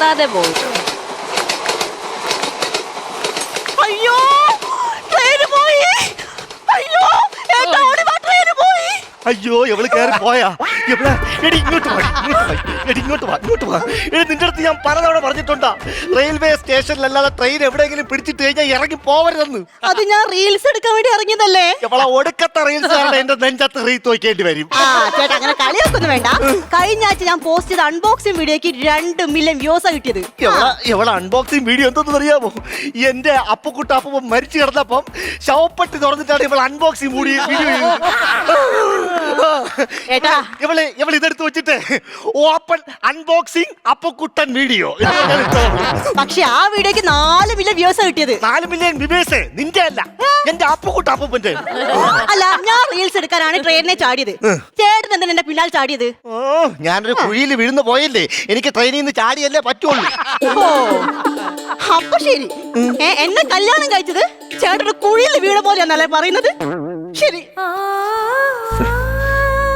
നിർത്താതെ പോകും അയ്യോ ട്രെയിന് പോയി. അയ്യോ ഏട്ടാ ഓടി വാ ട്രെയിന് പോയി. അയ്യോ എവൾ കയറി പോയാ? എവിടെ എടി ഇങ്ങോട്ട് വാ ഇങ്ങോട്ട് വാ. എടി ഇങ്ങോട്ട് വാ ഇങ്ങോട്ട് വാ. എടി നിന്റെ അടുത്ത് ഞാൻ പലതവണ പറഞ്ഞിട്ടുണ്ടാ. റെയിൽവേ സ്റ്റേഷനിലല്ലാതെ ട്രെയിൻ എവിടെയെങ്കിലും പിടിച്ചിട്ട് കഴിഞ്ഞാൽ ഇറങ്ങി പോവരുതെന്ന്. അത് ഞാൻ റീൽസ് എടുക്കാൻ വേണ്ടി ഇറങ്ങിയതല്ലേ? എവളെ ഒടുക്കത്തെ റീൽസ് ആണ് എന്റെ നെഞ്ചത്ത് റീ തോക്കേണ്ടി വരും. ആ ചേട്ടാ അങ്ങനെ കളിയാക്കൊന്നും വേണ്ട. കഴിഞ്ഞ ആഴ്ച ഞാൻ പോസ്റ്റ് ചെയ്ത അൺബോക്സിംഗ് വീഡിയോക്ക് രണ്ട് മില്യൺ വ്യൂസ് കിട്ടിയത്. എവളെ എവളെ അൺബോക്സിംഗ് വീഡിയോ എന്തെന്ന് അറിയാമോ എന്റെ അപ്പുക്കുട്ട അപ്പം മരിച്ചു കിടന്നപ്പം ശവപ്പെട്ടി തുറന്നിട്ടാണ് ഇവൾ അൺബോക്സിംഗ് വീഡിയോ വീഡിയോ ഏട്ടാ. ഇവൾ ഇവൾ ഇതെടുത്ത് വെച്ചിട്ട് ഓപ്പൺ അൺബോക്സിംഗ് അപ്പക്കുട്ടൻ വീഡിയോ പക്ഷെ ആ വീഡിയോക്ക് നാല് മില്യൺ വ്യൂസ് കിട്ടിയത്. നാല് മില്യൺ വ്യൂസ് നിന്റെ അല്ല. എന്റെ അപ്പക്കുട്ട അപ്പൂപ്പന്റെ അല്ല ഞാൻ റീൽസ് എടുക്കാനാണ് ട്രെയിനിനെ ചാടിയത്. ചേട്ടൻ എന്തിനാ എന്റെ പിന്നാലെ ചാടിയത്? ഓ ഞാനൊരു കുഴിയിൽ വീഴുന്ന പോയല്ലേ. എനിക്ക് ട്രെയിനിൽ നിന്ന് ചാടിയല്ലേ പറ്റുള്ളൂ. അപ്പ അപ്പൊ ശരി. എന്നെ കല്യാണം കഴിച്ചത് ചേട്ടൻ കുഴിയിൽ വീണ പോലെയാന്നല്ലേ പറയുന്നത്? ശരി.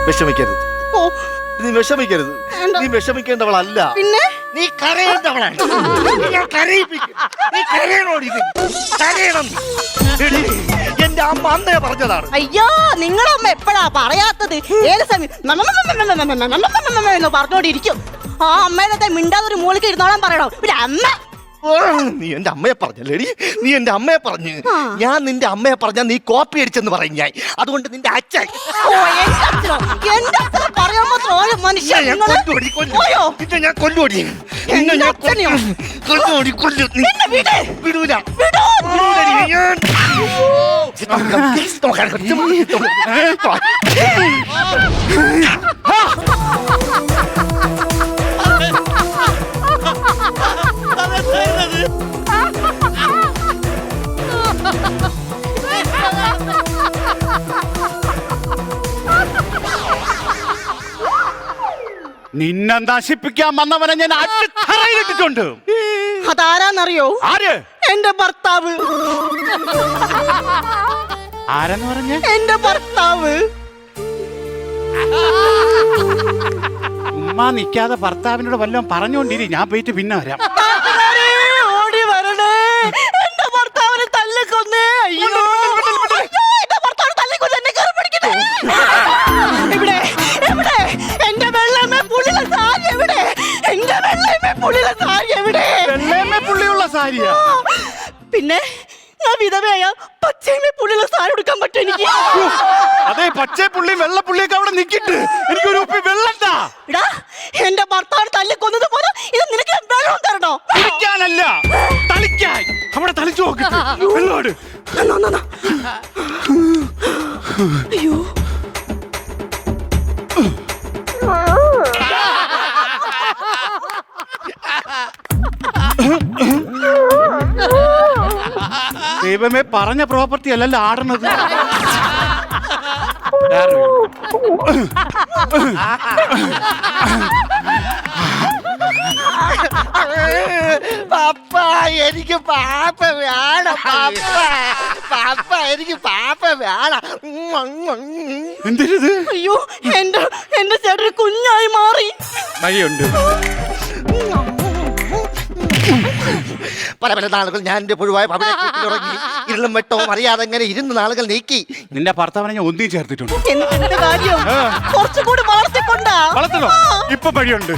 വിഷമിക്കരുത്. നീ വിഷമിക്കരുത് നീ വിഷമിക്കേണ്ടവളല്ല പിന്നെ നീ കരയേണ്ടവളാണ് ഞാൻ കരയിപ്പിക്കും. നീ കരയണോടി. കരയണം എന്റെ അമ്മ അന്നേ പറഞ്ഞതാണ് അയ്യോ നിങ്ങളുടെ അമ്മ എപ്പോഴാ പറയാത്തത് ഏത് സമയം പറഞ്ഞോണ്ടിരിക്കും ആ അമ്മേനത്തെ മിണ്ടാതെ ഒരു മൂളിക്ക് ഇരുന്നോളാൻ പറയണോ പിന്നെ അമ്മ നീ എന്റെ അമ്മയെ പറഞ്ഞല്ലേടി? നീ എന്റെ അമ്മയെ പറഞ്ഞു. ഞാൻ നിന്റെ അമ്മയെ പറഞ്ഞാൽ നീ കോപ്പി അടിച്ചെന്ന് പറയും ഞാൻ. അതുകൊണ്ട് നിന്റെ അച്ഛൻ പറയാൻ നിന്നെ നശിപ്പിക്കാൻ വന്നവനെ ഞാൻ അടിത്തറയിലിട്ടിട്ടുണ്ട് അതാരാന്നറിയോ? ആര്? എന്റെ ഭർത്താവ്. ആരെന്ന് പറഞ്ഞ? എന്റെ ഭർത്താവ്. ഉമ്മ നിക്കാതെ ഭർത്താവിനോട് വല്ലതും പറഞ്ഞുകൊണ്ടിരി ഞാൻ പോയിട്ട് പിന്നെ വരാം. വെള്ളമേ സാരി എവിടെ? വെള്ളയമ്മേ പുള്ളിയുള്ള സാരിയാ. പിന്നെ ഞാൻ വിധവയായ പച്ചയമേ പുള്ളിയുള്ള സാരി എടുക്കാൻ പറ്റും എനിക്ക്? അതെ പച്ചേ പുള്ളി വെള്ള പുള്ളിയൊക്കെ അവിടെ നിക്കിട്ട്. എനിക്കൊരു ഉപ്പി വെള്ളണ്ടാ. എടാ എന്റെ ഭർത്താവിനെ തല്ലിക്കൊന്നത് പോലെ ഇത് നിനക്ക് വെള്ളം തരണോ? കുടിക്കാനല്ല തളിക്കാൻ. അവിടെ തളിച്ചു നോക്ക്. വെള്ളോട്. അയ്യോ. ദൈവമേ പറഞ്ഞ പ്രോപ്പർട്ടി അല്ലല്ലോ ആടണത് പപ്പ എനിക്ക് പാപ്പ വേണം. പപ്പ പപ്പ എനിക്ക് പാപ്പ വേണം. എന്തിനത്? അയ്യോ എന്റെ എന്റെ ചേട്ടൻ കുഞ്ഞായി മാറി. വഴിയുണ്ട് പല പല നാളുകൾ ഞാൻ എന്റെ പുഴുവായ ഉറങ്ങി ഇരുളും വെട്ടവും അറിയാതെ അങ്ങനെ ഇരുന്ന് നാളുകൾ നീക്കി. നിന്റെ ഭർത്താവിനെ ഞാൻ ഒന്നും ചേർത്തിട്ടുണ്ട്. എന്ത് കാര്യം. കുറച്ചുകൂടി വളർത്തിക്കൊണ്ടാ? വളർത്തണോ? ഇപ്പൊ പഴിയുണ്ട്.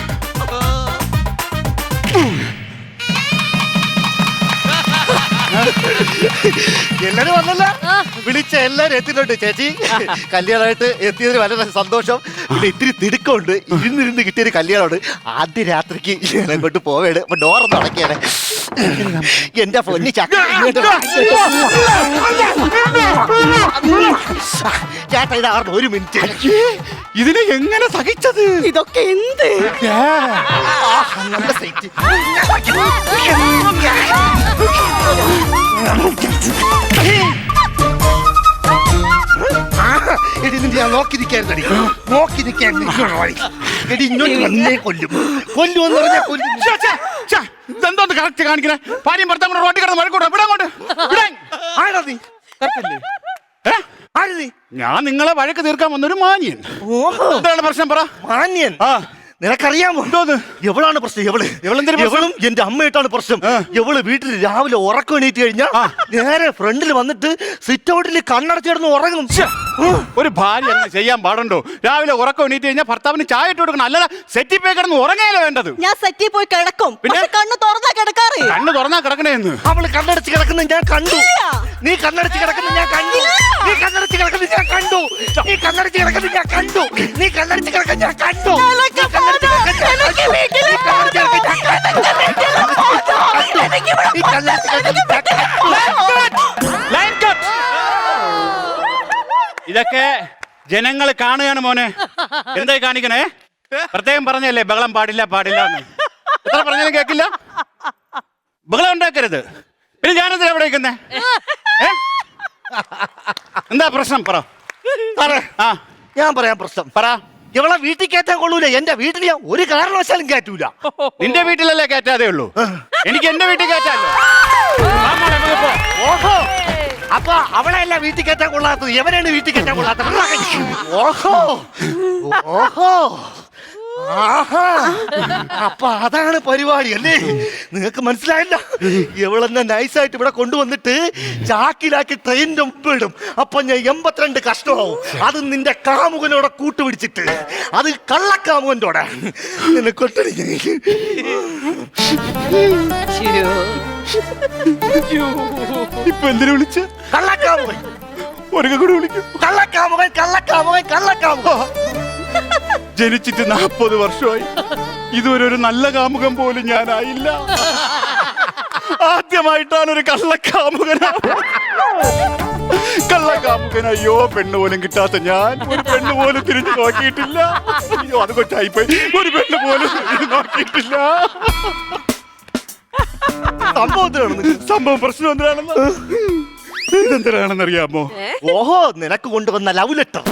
എല്ലാരും വന്നല്ല? വിളിച്ച എല്ലാരും എത്തിയിട്ടുണ്ട് ചേച്ചി. കല്യാണമായിട്ട് എത്തിയതിന് വളരെ സന്തോഷം. പിന്നെ ഇത്തിരി തിടുക്കമുണ്ട്. ഇരുന്നിരുന്ന് കിട്ടിയൊരു കല്യാണമുണ്ട് ആദ്യ രാത്രിക്ക് ഞാൻ അങ്ങോട്ട് പോവേണ്. അപ്പൊ ഡോറൊന്നും അടക്കിയാണ് എന്റെ പൊന്നി ചക്ക. ചേട്ടാ ഇതാർന്നു ഒരു മിനിറ്റ്. ഇതിനെ എങ്ങനെ സഹിച്ചത്? ഇതൊക്കെ എന്ത്? എടി ഞാൻ നോക്കി നിൽക്കായിരുന്നടി നോക്കി നിൽക്കാൻ എടി ഇങ്ങോട്ട് വന്നേ കൊല്ലും. കൊല്ലുമെന്ന് പറഞ്ഞാൽ കൊല്ലും. ഇതെന്തോന്ന് കറക്റ്റ് കാണിക്കണേ? ഭാര്യയും ഭർത്താവ് കൂടെ റോട്ടിൽ കിടന്ന് മഴക്കൂടെ ഇവിടെ അങ്ങോട്ട്. ഇവിടെ. ആണോ നീ? കറക്റ്റല്ലേ? ഏ? ആര് നീ? ഞാൻ നിങ്ങളെ വഴക്ക് തീർക്കാൻ വന്നൊരു മാന്യൻ. ഓഹോ. എന്താണ് പ്രശ്നം പറ? മാന്യൻ? ആ. നിനക്കറിയാമോ? എവളാണ് പ്രശ്നം? എവൾ? എവളും എന്റെ അമ്മയായിട്ടാണ് പ്രശ്നം. എവൾ വീട്ടിൽ രാവിലെ ഉറക്കം എണീറ്റ് കഴിഞ്ഞാ നേരെ ഫ്രണ്ടിൽ വന്നിട്ട് സിറ്റ് ഔട്ടിൽ കണ്ണടച്ച് കിടന്ന് ഉറങ്ങും. ഒരു ഭാര്യ അങ്ങനെ ചെയ്യാൻ പാടുണ്ടോ? രാവിലെ ഉറക്കം എണീറ്റ് കഴിഞ്ഞാൽ ഭർത്താവിന് ചായ ഇട്ട് കൊടുക്കണം. അല്ലാതെ സെറ്റി പോയി കിടന്ന് ഉറങ്ങാനല്ലേ വേണ്ടത്? ഞാൻ സെറ്റിൽ പോയി കിടക്കും. പിന്നെ? കണ്ണ് തുറന്നാ കിടക്കാറ്. കണ്ണ് തുറന്നാ കിടക്കണേന്ന് അവൾ കണ്ണടച്ച് കിടക്കുന്നത് ഞാൻ കണ്ടു. നീ കണ്ണടച്ച് കിടക്കുന്നത് ഞാൻ കണ്ടു. നീ കണ്ണടച്ച് കിടക്കുന്നത് ഞാൻ കണ്ടു. നീ കണ്ണടച്ച് കിടക്കുന്നത് ഞാൻ കണ്ടു. നീ കണ്ണടച്ച് കിടക്കുന്നത് ഞാൻ കണ്ടു. ഇതൊക്കെ ജനങ്ങൾ കാണുകയാണ് മോനെ എന്തായി കാണിക്കണേ പ്രത്യേകം പറഞ്ഞല്ലേ ബഹളം പാടില്ല പാടില്ല എന്ന് എത്ര പറഞ്ഞാലും കേക്കില്ല ബഹളം ഉണ്ടാക്കരുത് പിന്നെ ഞാനെന്താ എവിടെ നിൽക്കുന്നേ എന്താ പ്രശ്നം പറ സാറേ, ആ ഞാൻ പറയാം പ്രശ്നം പറ ഇവളെ വീട്ടിൽ കയറ്റാൻ കൊള്ളൂല. എന്റെ വീട്ടിൽ ഞാൻ ഒരു കാരണവശാലും കയറ്റൂല. നിന്റെ വീട്ടിലല്ലേ കയറ്റാതേ ഉള്ളൂ? എനിക്ക് എന്റെ വീട്ടിൽ കയറ്റാല്ലോ? ഓഹോ. അപ്പൊ അവളെയല്ല വീട്ടിൽ കയറ്റാൻ കൊള്ളാത്തത്? എവനാണ് വീട്ടിൽ കയറ്റാൻ കൊള്ളാത്തത്? ഓഹോ. ഓഹോ. ആഹാ. അപ്പൊ അതാണ് പരിപാടി അല്ലേ? നിങ്ങൾക്ക് മനസ്സിലായില്ല? ഇവളെന്നെ നൈസായിട്ട് ഇവിടെ കൊണ്ടുവന്നിട്ട് ചാക്കിലാക്കി ട്രെയിനിന്റെ മുമ്പിടും അപ്പൊ ഞാൻ എൺപത്തിരണ്ട് കഷ്ടമാവും. അത് നിന്റെ കാമുകനോടെ കൂട്ടുപിടിച്ചിട്ട്. അത് കള്ളക്കാമുകന്റെ നിനക്കൊട്ടടി ഇപ്പൊ എന്തിനു വിളിച്ച? കള്ളക്കാമുകൻ. ഒരു കൂടി വിളിക്കും. കള്ളക്കാമുകൻ കള്ളക്കാമുകൻ കള്ളക്കാമുകൻ. ജനിച്ചിട്ട് നാൽപ്പത് വർഷമായി. ഇതുവരെ ഒരു നല്ല കാമുകം പോലും ഞാനായില്ല. ആദ്യമായിട്ടാണ് ഒരു കള്ളക്കാമുകന കള്ളക്കാമുകൻ. അയ്യോ പെണ്ണ് പോലും കിട്ടാത്ത ഞാൻ ഒരു പെണ്ണ് പോലും തിരിഞ്ഞു നോക്കിയിട്ടില്ല. അയ്യോ അത് കൊച്ചായിപ്പോയി. ഒരു പെണ്ണ് പോലും തിരിഞ്ഞു നോക്കിയിട്ടില്ല. സംഭവത്തിലാണ്. സംഭവം പ്രശ്നം എന്തിനാണെന്ന്? ഇതെന്തിനാണെന്ന് അറിയാമോ ഓഹോ നിനക്ക് കൊണ്ടുവന്ന ലവ് ലെറ്റർ.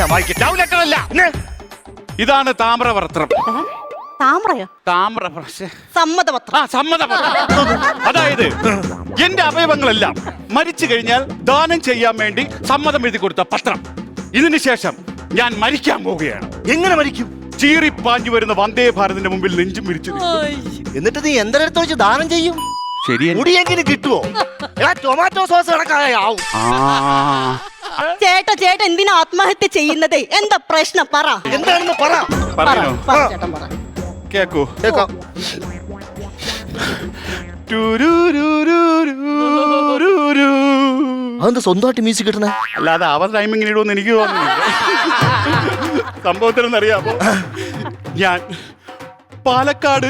ഞാൻ ലവ് ലെറ്റർ അല്ല ഇതാണ് താമ്രപത്രം താമറയോ താമ്ര പക്ഷേ. സമ്മതപത്രം. ആ സമ്മതപത്രം. അതായത് എന്റെ അവയവങ്ങളെല്ലാം മരിച്ചു കഴിഞ്ഞാൽ ദാനം ചെയ്യാൻ വേണ്ടി സമ്മതം എഴുതി കൊടുത്ത പത്രം. ഇതിനു ശേഷം ഞാൻ മരിക്കാൻ പോവുകയാണ്. എങ്ങനെ മരിക്കും? ചീറിപ്പാഞ്ഞു വരുന്ന വന്ദേ ഭാരതിന്റെ മുമ്പിൽ നെഞ്ചും മരിച്ചു നിൽക്കും. എന്നിട്ട് നീ എന്തെടുത്ത് വെച്ച് ദാനം ചെയ്യും? ശരിയല്ലേ. മുടിയെങ്കിലും കിട്ടുവോ? എടാ ടൊമാറ്റോ സോസ് കണക്കായ ആവും ആ. ചേട്ടാ ചേട്ടൻ എന്തിനാ ആത്മഹത്യ ചെയ്യുന്നത്? എന്താ പ്രശ്നം? പറ. എന്താണെന്ന് പറ. പറ. ആ. ചേട്ടൻ പറ കേക്കൂ. കേക്കാം. ടുരുരുരുരുരുരു. അതെന്താ സ്വന്തമായിട്ട് മ്യൂസിക് കിട്ടണേ അല്ലാതെ അവർ ടൈമിങ്ങിന് ഇടുമെന്ന് എനിക്ക് തോന്നുന്നില്ല. സംഭവത്തിനൊന്നറിയാമോ ഞാൻ പാലക്കാട്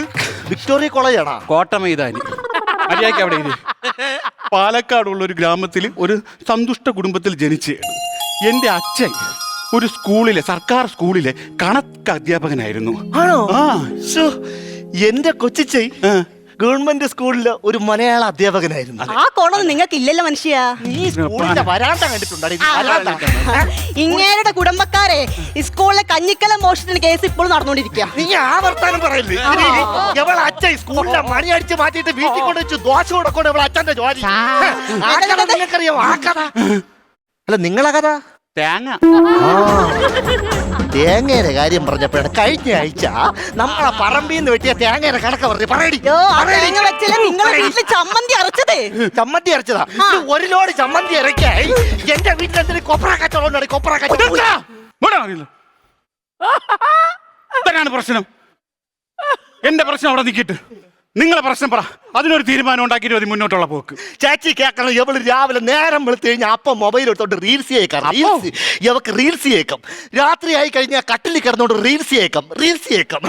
വിക്ടോറിയ കോളേജാണോ? കോട്ട മൈതാനി മര്യാദയ്ക്ക് അവിടെ ഇരി. പാലക്കാടുള്ള ഒരു ഗ്രാമത്തിൽ ഒരു സന്തുഷ്ട കുടുംബത്തിൽ ജനിച്ച് എന്റെ അച്ഛൻ ഒരു സ്കൂളിലെ സർക്കാർ സ്കൂളിലെ കണക്ക് അധ്യാപകനായിരുന്നു ആണോ ആ ശ്ശോ, എന്റെ കൊച്ചിച്ചൈ ആ. ഗവൺമെന്റ് സ്കൂളിലെ ഒരു മലയാള അധ്യാപകനായിരുന്നു. ആ കോണൊന്നും നിങ്ങൾക്ക് ഇല്ലല്ലോ മനുഷ്യ. നീ സ്കൂളിന്റെ വരാന്ത കണ്ടിട്ടുണ്ടോ? ഇങ്ങേരുടെ കുടുംബക്കാരെ ഈ സ്കൂളിലെ കഞ്ഞിക്കല മോഷണത്തിന് കേസ് ഇപ്പോൾ നടന്നുകൊണ്ടിരിക്കുക നീ ആ വർത്താനം പറയില്ലേ? എവളെ അച്ഛൻ സ്കൂളിലെ മണി അടിച്ച് മാറ്റിയിട്ട് വീട്ടിൽ കൊണ്ട് വെച്ച് ദോശ കൊടുക്കണം എവളെ അച്ഛന്റെ ജോലി. ആ കഥ അല്ല നിങ്ങളെ കഥ? തേങ്ങ. തേങ്ങയുടെ കാര്യം പറഞ്ഞപ്പോഴാണ് കഴിഞ്ഞ ആഴ്ച നമ്മളെ പറമ്പിൽ നിന്ന് വെട്ടിയ തേങ്ങയുടെ കണക്ക് പറഞ്ഞു പറയടി. ചമ്മന്തി അരച്ചതേ? ചമ്മന്തി അരച്ചതാ. ഒരു ലോഡ് ചമ്മന്തി ഇറക്കായി എന്റെ വീട്ടിൽ എന്തെങ്കിലും കൊപ്ര കച്ചവടം കൊപ്ര കച്ചവടം പ്രശ്നം? എന്റെ പ്രശ്നം അവിടെ നിൽക്കിട്ട് നിങ്ങളെ പ്രശ്നം പറ. അതിനൊരു തീരുമാനം ഉണ്ടാക്കിയിട്ട് മതി മുന്നോട്ടുള്ള പോക്ക്. ചേച്ചി കേൾക്കണം. എവൾ രാവിലെ നേരം വെളുത്ത് കഴിഞ്ഞാൽ അപ്പം മൊബൈൽ എടുത്തോണ്ട് റീൽസ് ചെയ്യേക്കാം. റീൽസ് ഇവക്ക് റീൽസ് ചെയ്യേക്കാം. രാത്രി ആയി കഴിഞ്ഞാൽ കട്ടിലിൽ കിടന്നോണ്ട് റീൽസ് ചെയ്യേക്കാം. റീൽസ് ചെയ്യേക്കാം.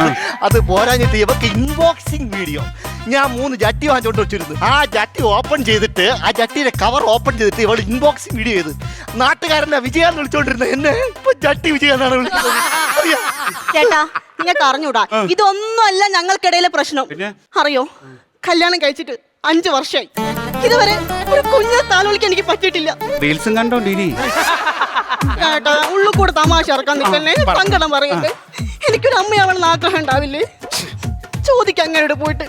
അത് പോരാഞ്ഞിട്ട് ഇവക്ക് ഇൻബോക്സിംഗ് വീഡിയോ ഞാൻ മൂന്ന് ജട്ടി വാങ്ങിച്ചോണ്ട് വെച്ചിരുന്നു. ആ ജട്ടി ഓപ്പൺ ചെയ്തിട്ട് ആ ജട്ടിയുടെ കവർ ഓപ്പൺ ചെയ്തിട്ട് ഇവൾ ഇൻബോക്സ് വീഡിയോ ചെയ്ത്. നാട്ടുകാരനെ വിജയാന്ന് വിളിച്ചോണ്ടിരുന്നത്. എന്നെ ഇപ്പൊ ജട്ടി വിജയാന്നാണ് വിളിച്ചത്? അറിയാ? ചേട്ടാ നിങ്ങൾക്ക് അറിഞ്ഞൂടാ? ഇതൊന്നും അല്ല ഞങ്ങൾക്കിടയിലെ പ്രശ്നം. അറിയോ? കല്യാണം കഴിച്ചിട്ട് അഞ്ചു വർഷമായി ഇതുവരെ ഒരു കുഞ്ഞ താലോളിക്ക് എനിക്ക് പറ്റിയിട്ടില്ല. റീൽസും കണ്ടോണ്ടിരി ചേട്ടാ ഉള്ളു കൂടെ തമാശ ഇറക്കാൻ നിൽക്കല്ലേ. സങ്കടം പറയല്ലേ? എനിക്കൊരു അമ്മയാവണമെന്ന് ആഗ്രഹം ഉണ്ടാവില്ലേ? ചോദിക്കാം അങ്ങനോട് പോയിട്ട്.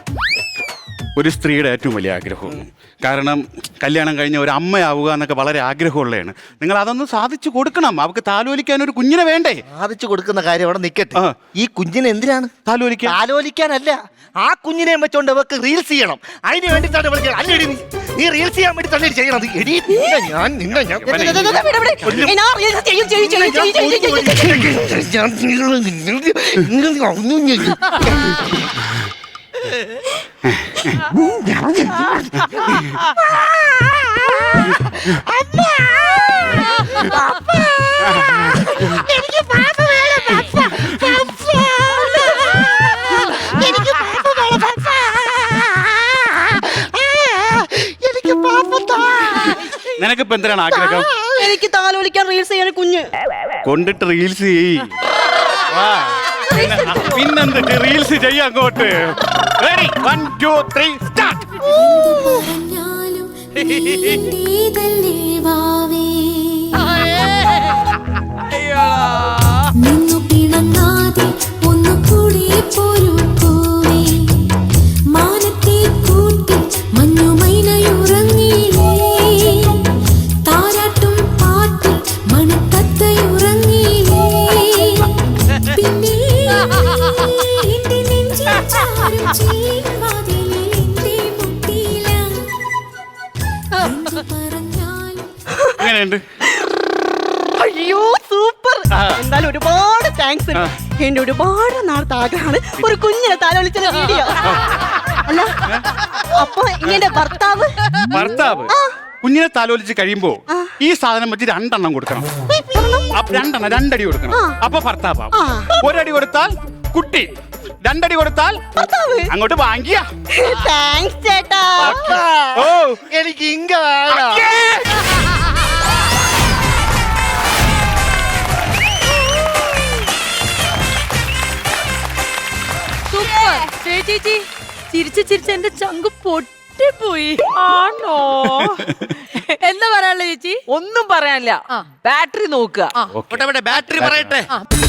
ഒരു സ്ത്രീയുടെ ഏറ്റവും വലിയ ആഗ്രഹമാണ് കാരണം കല്യാണം കഴിഞ്ഞ ഒരു അമ്മയാവുക എന്നൊക്കെ വളരെ ആഗ്രഹമുള്ളതാണ് നിങ്ങൾ അതൊന്ന് സാധിച്ചു കൊടുക്കണം അവർക്ക് താലോലിക്കാൻ ഒരു കുഞ്ഞിനെ വേണ്ടേ സാധിച്ചു കൊടുക്കുന്ന കാര്യം അവിടെ നിൽക്കട്ടെ ഈ കുഞ്ഞിനെ എന്തിനാണ് താലോലിക്കാൻ താലോലിക്കാനല്ല ആ കുഞ്ഞിനെ വെച്ചോണ്ട് അവർക്ക് റീൽസ് ചെയ്യണം അതിന് വേണ്ടിട്ടാണ് ഇവൾക്ക് അല്ലടി നീ നീ റീൽസ് ചെയ്യാൻ വേണ്ടി തന്നെ ചെയ്യണത് എടി നിന്നെ ഞാൻ നിന്നെ ഞാൻ ദേ, ദേ, പാപ്പ. ഏയ്, പാപ്പ ചെയ്യും, ചെയ്യും, ചെയ്യും, ചെയ്യും, ചെയ്യും. എനിക്ക് പാപ്പത്താ നിനക്കിപ്പോ എന്തിനാണ് ആഗ്രഹം എനിക്ക് താലോലിക്കാൻ റീൽസ് ചെയ്യാൻ കുഞ്ഞ് കൊണ്ടിട്ട് റീൽസ് ചെയ്യ് വാ. പിന്നെ- റീൽസ് ചെയ്യാം? അങ്ങോട്ട്. Ready one two three start നിന്നു പിണങ്ങാതെ ഒന്നു കൂടി പോരു. എന്റെ ഒരുപാട് നാളത്തെ ആഗ്രഹമാണ്. ഒരു കുഞ്ഞിനെ താലോലിച്ച വീഡിയോ അല്ല അപ്പൊ ഇങ്ങനെ ഭർത്താവ്? ഭർത്താവ്? കുഞ്ഞിനെ താലോലിച്ച് കഴിയുമ്പോ ഈ സാധനം വെച്ച് രണ്ടെണ്ണം കൊടുക്കണം. അപ്പൊ രണ്ടെണ്ണം രണ്ടടി കൊടുക്കണം. അപ്പൊ ഭർത്താവ് ആ. ഒരടി കൊടുത്താൽ കുട്ടി രണ്ടടി കൊടുത്താൽ ഭർത്താവ്. അങ്ങോട്ട് വാങ്ങിയ. താങ്ക്സ് ചേട്ടാ. ഓ. എനിക്ക് ഇങ്ക സൂപ്പർ ചേച്ചി ചിരിച്ച് ചിരിച്ച് എന്റെ ചങ്ക് പൊട്ടിപ്പോയി. ആണോ? എന്താ പറയാനുള്ള ചേച്ചി? ഒന്നും പറയാനില്ല. ബാറ്ററി നോക്കുക. ബാറ്ററി പറയട്ടെ. ബാറ്ററി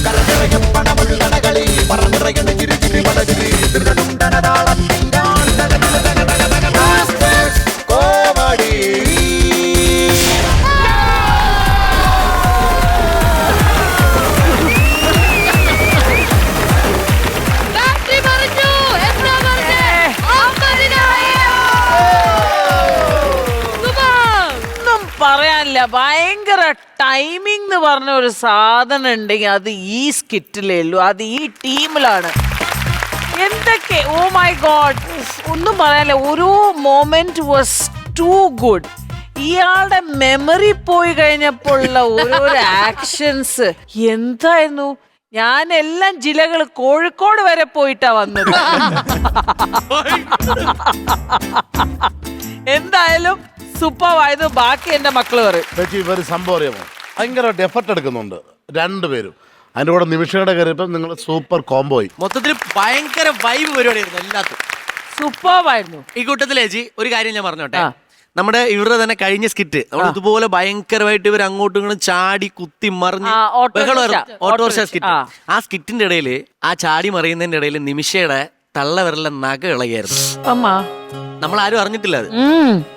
പറയാനില്ല ഭയങ്കര ടൈമിംഗ് എന്ന് പറഞ്ഞ ഒരു സാധനം ഉണ്ടെങ്കിൽ അത് ഈ സ്കിറ്റിലേ ഉള്ളൂ. അത് ഈ ടീമിലാണ് എന്തൊക്കെ? ഓ മൈ ഗോഡ് ഒന്നും പറയാനില്ല. ഓരോ മോമെന്റ് വാസ് ടു ഗുഡ് ഇയാളുടെ മെമ്മറി പോയി കഴിഞ്ഞപ്പോൾ ഉള്ള ഓരോരോ ആക്ഷൻസ് എന്തായിരുന്നു? ഞാൻ എല്ലാം ജില്ലകൾ കോഴിക്കോട് വരെ പോയിട്ടാ വന്നത്. എന്തായാലും സൂപ്പറായത് ബാക്കി എന്റെ മക്കൾ പറയും. ചേച്ചി ഇവർ സംഭവം അറിയാമോ? ഭയങ്കരമായിട്ട് എഫർട്ട് എടുക്കുന്നുണ്ട് രണ്ടുപേരും അതിന്റെ കൂടെ നിമിഷയുടെ കയറിയപ്പോൾ നിങ്ങൾ സൂപ്പർ കോംബോയി മൊത്തത്തിൽ ഭയങ്കര വൈബ് പരിപാടിയായിരുന്നു എല്ലാത്തും സൂപ്പറായിരുന്നു ഈ കൂട്ടത്തിൽ ചേച്ചി ഒരു കാര്യം ഞാൻ പറഞ്ഞോട്ടെ. നമ്മുടെ ഇവരുടെ തന്നെ കഴിഞ്ഞ സ്കിറ്റ് നമ്മൾ ഇതുപോലെ ഭയങ്കരമായിട്ട് ഇവർ അങ്ങോട്ടും ഇങ്ങോട്ടും ചാടി കുത്തി മറിഞ്ഞ് ഓട്ടോറിക്ഷ. ബഹളമായിരുന്നു. ഓട്ടോറിക്ഷ ഓട്ടോറിക്ഷ, സ്കിറ്റ് ആ. ആ സ്കിറ്റിന്റെ ഇടയിൽ ആ ചാടി മറിയുന്നതിന്റെ ഇടയിൽ നിമിഷയുടെ തള്ളവിരലിലെ നഖ ഇളകിയായിരുന്നു. അമ്മ. നമ്മൾ ആരും അറിഞ്ഞിട്ടില്ല അത്.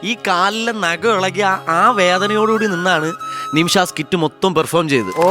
ഈ കാലിലെ നഗ ഇളകിയ ആ- വേദനയോടുകൂടി നിന്നാണ് നിമിഷ സ്കിറ്റ് മൊത്തം പെർഫോം ചെയ്തത്. ഓ.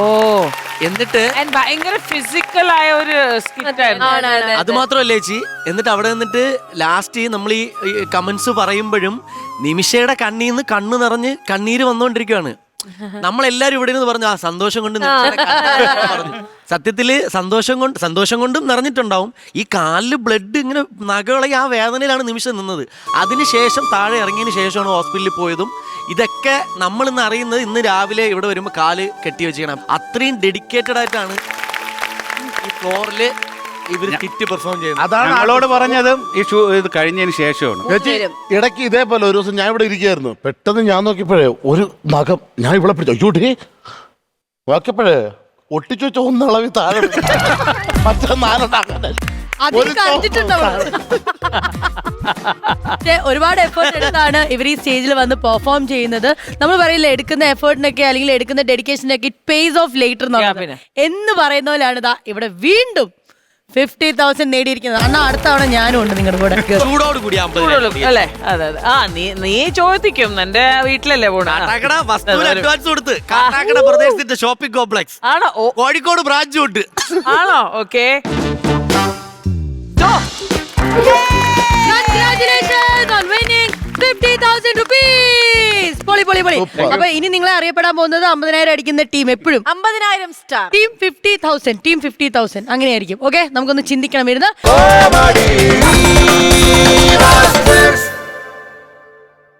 എന്നിട്ട് ഭയങ്കര ഫിസിക്കൽ ആയ ഒരു സ്കിറ്റ് ആയിരുന്നു. അത് മാത്രമല്ല ചേച്ചി എന്നിട്ട് അവിടെ നിന്നിട്ട് ലാസ്റ്റ് നമ്മൾ ഈ കമന്റ്സ് പറയുമ്പോഴും നിമിഷയുടെ കണ്ണീന്ന് നിന്ന് കണ്ണ് നിറഞ്ഞ് കണ്ണീര് വന്നുകൊണ്ടിരിക്കുകയാണ് നമ്മളെല്ലാരും ഇവിടെ നിന്ന് പറഞ്ഞു ആ സന്തോഷം കൊണ്ട് പറഞ്ഞു. സത്യത്തിൽ സന്തോഷം കൊണ്ട് സന്തോഷം കൊണ്ടും നിറഞ്ഞിട്ടുണ്ടാവും. ഈ കാലിൽ ബ്ലഡ് ഇങ്ങനെ നഗകളെ ആ വേദനയിലാണ് നിമിഷം നിന്നത്. അതിനുശേഷം താഴെ ഇറങ്ങിയതിന് ശേഷമാണ് ഹോസ്പിറ്റലിൽ പോയതും. ഇതൊക്കെ നമ്മൾ ഇന്ന് അറിയുന്നത് ഇന്ന് രാവിലെ ഇവിടെ വരുമ്പോൾ കാൽ കെട്ടി വെച്ചിരിക്കണം അത്രയും ഡെഡിക്കേറ്റഡ് ആയിട്ടാണ് ഈ ഫ്ലോറിൽ ഇവർ കിറ്റ് പെർഫോം ചെയ്യുന്നത്. അതാണ് ആളോട് പറഞ്ഞതും ഈ ഷൂ ഇത് കഴിഞ്ഞതിന് ശേഷമാണ്. ചേച്ചി ഇടയ്ക്ക് ഇതേപോലെ ഒരു ദിവസം ഞാൻ ഇവിടെ ഇരിക്കുകയായിരുന്നു. പെട്ടെന്ന് ഞാൻ നോക്കിയപ്പോഴേ ഒരു നഖം ഞാൻ ഇവിടെ പിടിച്ചു. അയ്യോട്ടേ നോക്കിയപ്പോഴേ ഒട്ടിച്ചു വെച്ച ഒന്നളവി താഴെ വീണു. മറ്റേ നാലെണ്ണം അങ്ങനെ. അതിൽ ഒരു കണ്ടിട്ടുണ്ടാവും പക്ഷേ ഒരുപാട് എഫേർട്ട് എടുത്താണ് ഇവർ ഈ സ്റ്റേജിൽ വന്ന് പെർഫോം ചെയ്യുന്നത്. നമ്മൾ പറയില്ല എടുക്കുന്ന എഫേർട്ടിനൊക്കെ അല്ലെങ്കിൽ എടുക്കുന്ന ഡെഡിക്കേഷനൊക്കെ ഇറ്റ് പേസ് ഓഫ് ലേറ്റർ എന്ന് പറയുന്ന പോലെയാണ് ഇതാ ഇവിടെ വീണ്ടും ഫിഫ്റ്റി തൗസൻഡ് നേടിയിരിക്കുന്നത്. എന്നാ അടുത്ത തവണ ഞാനും ഉണ്ട് നിങ്ങളുടെ കൂടെ. ചൂടോട് കൂടി കൂടുതലും, അല്ലേ? അതെ അതെ. ആ നീ നീ ചോദിക്കും. എന്റെ വീട്ടിലല്ലേ പോണ? കാട്ടാക്കട വസ്തുവിന് അഡ്വാൻസ് കൊടുത്ത്. കാട്ടാക്കട പ്രദേശത്തിന്റെ ഷോപ്പിംഗ് കോംപ്ലക്സ് ആണോ? ഓ. കോഴിക്കോട് ബ്രാഞ്ച് ഉണ്ട്. ആണോ? ഓക്കെ. 50,000 rupees. പൊളി പൊളി പൊളി. അപ്പൊ ഇനി നിങ്ങളെ അറിയപ്പെടാൻ പോകുന്നത് അമ്പതിനായിരം അടിക്കുന്ന ടീം എപ്പോഴും. അമ്പതിനായിരം star team fifty thousand team fifty thousand അങ്ങനെയായിരിക്കും. ഓക്കെ നമുക്കൊന്ന് ചിന്തിക്കണം. ഇരുന്ന്.